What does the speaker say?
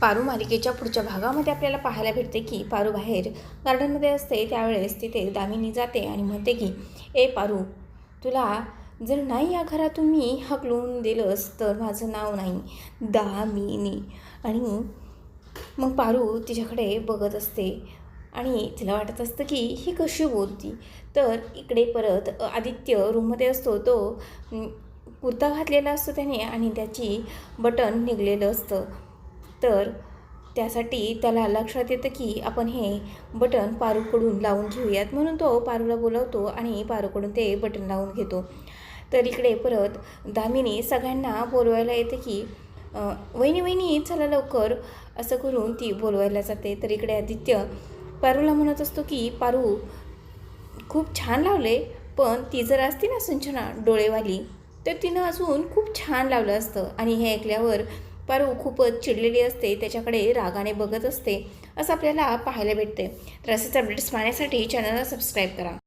पारू मालिकेच्या पुढच्या भागामध्ये आपल्याला पाहायला भेटते की पारू बाहेर गार्डनमध्ये असते त्यावेळेस तिथे दामिनी जाते आणि म्हणते की ए पारू तुला जर नाही या घरातून मी हकलून दिलंस तर माझं नाव नाही दामिनी. आणि मग पारू तिच्याकडे बघत असते आणि तिला वाटत असतं की ही कशी बोलती. तर इकडे परत आदित्य रूममध्ये असतो तो कुर्ता घातलेला असतो त्याने आणि त्याची बटन निघलेलं असतं. तर त्यासाठी त्याला लक्षात येतं की आपण हे बटन पारूकडून लावून घेऊयात. म्हणून तो पारूला बोलवतो आणि पारूकडून ते बटन लावून घेतो. तर इकडे परत दामिनी सगळ्यांना बोलवायला येते की वहिनी वहिनी चला लवकर. असं करून ती बोलवायला जाते. तर इकडे आदित्य पारूला म्हणत असतो की पारू खूप छान लावले पण ती जर असती ना सिंचना डोळेवाली तर तिनं अजून खूप छान लावलं असतं. आणि हे ऐकल्यावर पारू खूपच चिडलेली असते त्याच्याकडे रागाने बघत असते असं आपल्याला पाहायला भेटते. तर असेच अपडेट्स पाहण्यासाठी चॅनलला सबस्क्राईब करा.